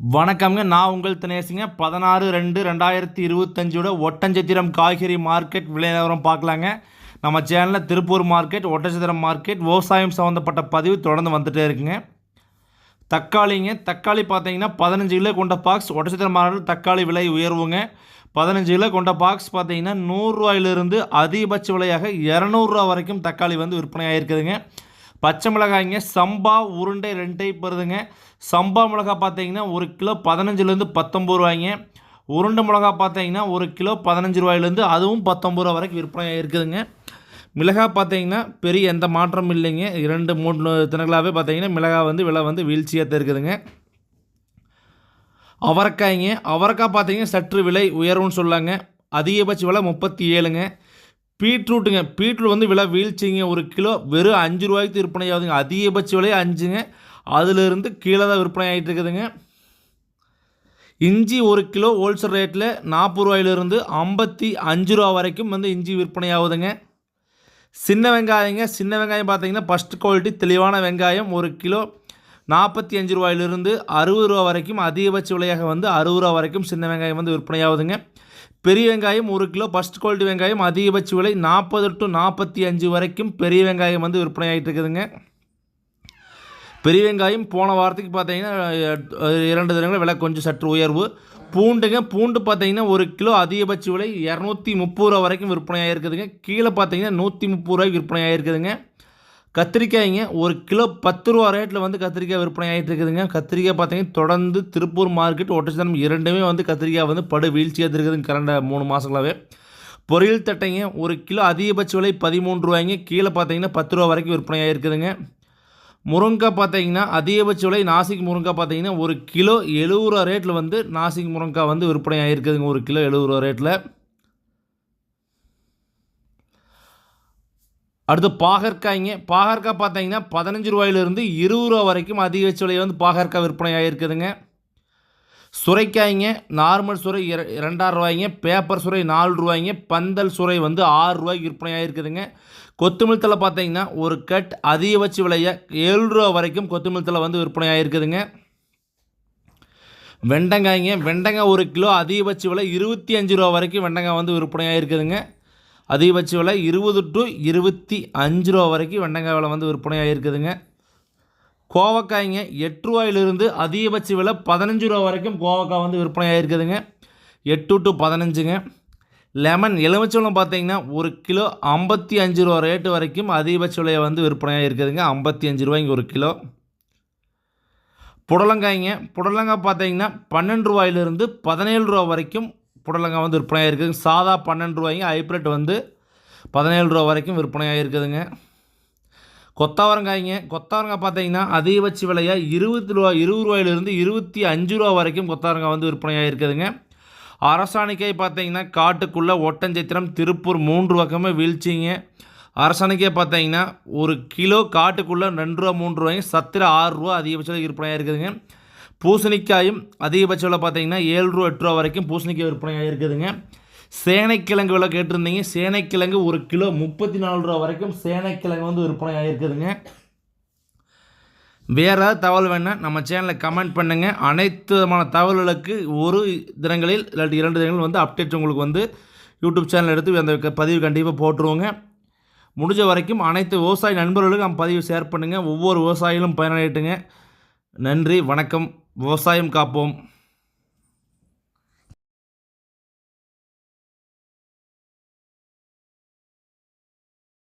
வணக்கம்ங்க. நான் உங்கள் தினேசுங்க. பதினாறு ரெண்டு ரெண்டாயிரத்தி இருபத்தஞ்சோட ஒட்டஞ்சத்திரம் காய்கறி மார்க்கெட் விலை நிலவரம் பார்க்கலாங்க. நம்ம சேனலில் திருப்பூர் மார்க்கெட் ஒட்டஞ்சத்திரம் மார்க்கெட் விவசாயம் சம்மந்தப்பட்ட பதிவு தொடர்ந்து வந்துகிட்டே இருக்குங்க. தக்காளிங்க தக்காளி பார்த்தீங்கன்னா பதினஞ்சு கிலோ கொண்ட பாக்ஸ் ஒட்டச்சத்திரம் மார்க்கெட் தக்காளி விலை உயர்வுங்க. பதினஞ்சு கிலோ கொண்ட பாக்ஸ் பார்த்தீங்கன்னா நூறுரூவாயிலிருந்து அதிகபட்ச விலையாக இரநூறுவா வரைக்கும் தக்காளி வந்து விற்பனை ஆகிருக்குதுங்க பச்சை மிளகாய்ங்க சம்பா உருண்டை ரெண்டு டைப் வருதுங்க சம்பா மிளகாய் பார்த்தீங்கன்னா ஒரு கிலோ பதினஞ்சுலேருந்து பத்தொம்பது ரூபாய்ங்க. உருண்டை மிளகா பார்த்தீங்கன்னா ஒரு கிலோ பதினஞ்சு ரூபாயிலேருந்து அதுவும் பத்தொம்பது ரூபா வரைக்கும் விற்பனை இருக்குதுங்க. மிளகாய் பார்த்தீங்கன்னா பெரிய எந்த மாற்றமும் இல்லைங்க. இரண்டு மூணு தினங்களாகவே பார்த்தீங்கன்னா மிளகாய் வந்து விலை வந்து வீழ்ச்சியாக தான் இருக்குதுங்க. அவரைக்காய்ங்க அவரைக்காய் பார்த்தீங்கன்னா சற்று விலை உயர்வுன்னு சொல்லாங்க. அதிகபட்ச விலை முப்பத்தி ஏழுங்க. பீட்ரூட்டுங்க. பீட்ரூட் வந்து விலை வீழ்ச்சிங்க. ஒரு கிலோ வெறும் அஞ்சு ரூபாய்க்கு விற்பனை ஆகுதுங்க. அதிகபட்ச விலையே அஞ்சுங்க. அதிலிருந்து கீழே தான் விற்பனை ஆகிட்டு இருக்குதுங்க. இஞ்சி ஒரு கிலோ ஹோல்சேல் ரேட்டில் நாற்பது ரூபாயிலிருந்து ஐம்பத்தி அஞ்சு ரூபா வரைக்கும் வந்து இஞ்சி விற்பனை ஆகுதுங்க. சின்ன வெங்காயங்க. சின்ன வெங்காயம் பார்த்தீங்கன்னா ஃபஸ்ட் குவாலிட்டி தெளிவான வெங்காயம் ஒரு கிலோ நாற்பத்தி அஞ்சு ரூபாயிலிருந்து அறுபது ரூபா வரைக்கும் அதிகபட்ச விலையாக வந்து அறுபது ரூபா வரைக்கும் சின்ன வெங்காயம் வந்து விற்பனை ஆகுதுங்க. பெரிய வெங்காயம் ஒரு கிலோ ஃபஸ்ட் குவாலிட்டி வெங்காயம் அதிகபட்ச விலை நாற்பது டு நாற்பத்தி அஞ்சு வரைக்கும் பெரிய வெங்காயம் வந்து விற்பனை ஆகிட்டு இருக்குதுங்க. பெரிய வெங்காயம் போன வாரத்துக்கு பார்த்தீங்கன்னா இரண்டு தினங்கள் விலை கொஞ்சம் சற்று உயர்வு. பூண்டுங்க பூண்டு பார்த்தீங்கன்னா ஒரு கிலோ அதிகபட்ச விலை இரநூத்தி முப்பது ரூபா வரைக்கும் விற்பனை ஆகிருக்குதுங்க கீழே பார்த்தீங்கன்னா நூற்றி முப்பது ரூபாய்க்கு விற்பனை ஆகிருக்குதுங்க கத்திரிக்காய்ங்க ஒரு கிலோ பத்து ரூபா ரேட்டில் வந்து கத்திரிக்காய் விற்பனை ஆகிட்டு இருக்குதுங்க கத்திரிக்காய் பார்த்தீங்கன்னா தொடர்ந்து திருப்பூர் மார்க்கெட் ஒட்டச்சனம் இரண்டுமே வந்து கத்திரிக்காய் வந்து படு வீழ்ச்சியாக இருக்குதுங்க கரண்ட மூணு மாதங்களாகவே பொரியல் தட்டைங்க ஒரு கிலோ அதிகபட்ச விலை பதிமூன்று ரூபாய்ங்க. கீழே பார்த்தீங்கன்னா பத்து ரூபா வரைக்கும் விற்பனை ஆகிருக்குதுங்க முருங்கைக்காய் பார்த்தீங்கன்னா அதிகபட்ச விலை நாசிக் முருங்காய் பார்த்தீங்கன்னா ஒரு கிலோ எழுபது ரூபா ரேட்டில் வந்து நாசிக் முருங்காய் வந்து விற்பனை ஆகிருக்குதுங்க ஒரு கிலோ எழுபது ரூபா ரேட்டில் அடுத்து பாகற்காய்ங்க. பாகற்காய் பார்த்தீங்கன்னா பதினஞ்சு ரூபாயிலிருந்து இருபது ரூபா வரைக்கும் அதிகபட்ச விலையில் வந்து பாகற்காய் விற்பனை ஆகிருக்குதுங்க சுரைக்காய்ங்க நார்மல் சுரை இர ரெண்டாயிரம் ரூபாய்ங்க. பேப்பர் சுரை நாலு ரூபாய்ங்க. பந்தல் சுரை வந்து ஆறு ரூபாய்க்கு விற்பனை ஆகிருக்குதுங்க கொத்தமல்லி தலை பார்த்தீங்கன்னா ஒரு கட் அதிகபட்ச விலையை ஏழு ரூபா வரைக்கும் கொத்தமல்லி தலை வந்து விற்பனை ஆகிருக்குதுங்க வெண்டங்காய்ங்க வெண்டங்காய் ஒரு கிலோ அதிகபட்ச விலை இருபத்தி அஞ்சு ரூபா வரைக்கும் வெண்டங்காய் வந்து விற்பனை ஆகிருக்குதுங்க அதிகபட்ச விலை இருபது டு இருபத்தி அஞ்சு ரூபா வரைக்கும் வெண்டங்காய் விலை வந்து விற்பனையாக இருக்குதுங்க. கோவக்காய்ங்க எட்டு ரூபாயிலிருந்து அதிகபட்ச விலை பதினஞ்சு ரூபா வரைக்கும் கோவக்காய் வந்து விற்பனையாக இருக்குதுங்க. எட்டு டு பதினஞ்சுங்க. லெமன் எலுமிச்சம்பழம் பார்த்தீங்கன்னா ஒரு கிலோ ஐம்பத்தி அஞ்சு ரூபா ரேட்டு வரைக்கும் அதிகபட்ச விலையை வந்து விற்பனையாக இருக்குதுங்க. ஐம்பத்தி அஞ்சு ரூபாய்ங்க ஒரு கிலோ. புடலங்காய்ங்க. புடலங்காய் பார்த்தீங்கன்னா பன்னெண்டு ரூபாயிலிருந்து பதினேழு ரூபா வரைக்கும் புடலங்காய் வந்து விற்பனையாக இருக்குதுங்க சாதா பன்னெண்டு ரூபாய்ங்க ஹைப்ரிட் வந்து பதினேழு ரூபா வரைக்கும் விற்பனையாக இருக்குதுங்க. கொத்தவரங்காய்ங்க கொத்தவரங்காய் பார்த்தீங்கன்னா அதிகபட்ச விலையாக இருபத்தி ரூபா இருபது ரூபாயிலிருந்து இருபத்தி அஞ்சு ரூபா வரைக்கும் கொத்தவரங்காய் வந்து விற்பனையாக இருக்குதுங்க. அரசாணிக்காய் பார்த்தீங்கன்னா காட்டுக்குள்ளே ஒட்டஞ்சத்திரம் திருப்பூர் மூன்று பக்கமே வீழ்ச்சிங்க. அரசாணிக்காய் பார்த்தீங்கன்னா ஒரு கிலோ காட்டுக்குள்ளே ரெண்டு ரூபா மூன்று ரூபாயும் சத்திர ஆறு ரூபா அதிகபட்சம் விற்பனையாக இருக்குதுங்க. பூசணிக்காயும் அதிகபட்சம் பார்த்தீங்கன்னா ஏழு ரூபா எட்டு ரூபா வரைக்கும் பூசணிக்காய் விற்பனையாக இருக்குதுங்க. சேனைக்கிழங்கு விலை கேட்டிருந்தீங்க. சேனைக்கிழங்கு ஒரு கிலோ முப்பத்தி நாலு ரூபா வரைக்கும் சேனைக்கிழங்கு வந்து விற்பனையாக இருக்குதுங்க. வேறு ஏதாவது தகவல் வேணால் நம்ம சேனலில் கமெண்ட் பண்ணுங்கள் அனைத்து விதமான தகவல்களுக்கு ஒரு தினங்களில் இல்லாட்டி இரண்டு தினங்கள் வந்து அப்டேட் உங்களுக்கு வந்து யூடியூப் சேனல் எடுத்து அந்த பதிவு கண்டிப்பாக போட்டுருவோங்க. முடிஞ்ச வரைக்கும் அனைத்து விவசாய நண்பர்களுக்கும் நம்ம பதிவு ஷேர் பண்ணுங்கள் ஒவ்வொரு விவசாயிகளும் பயனடையட்டுங்க. நன்றி வணக்கம். விவசாயம் காப்போம்.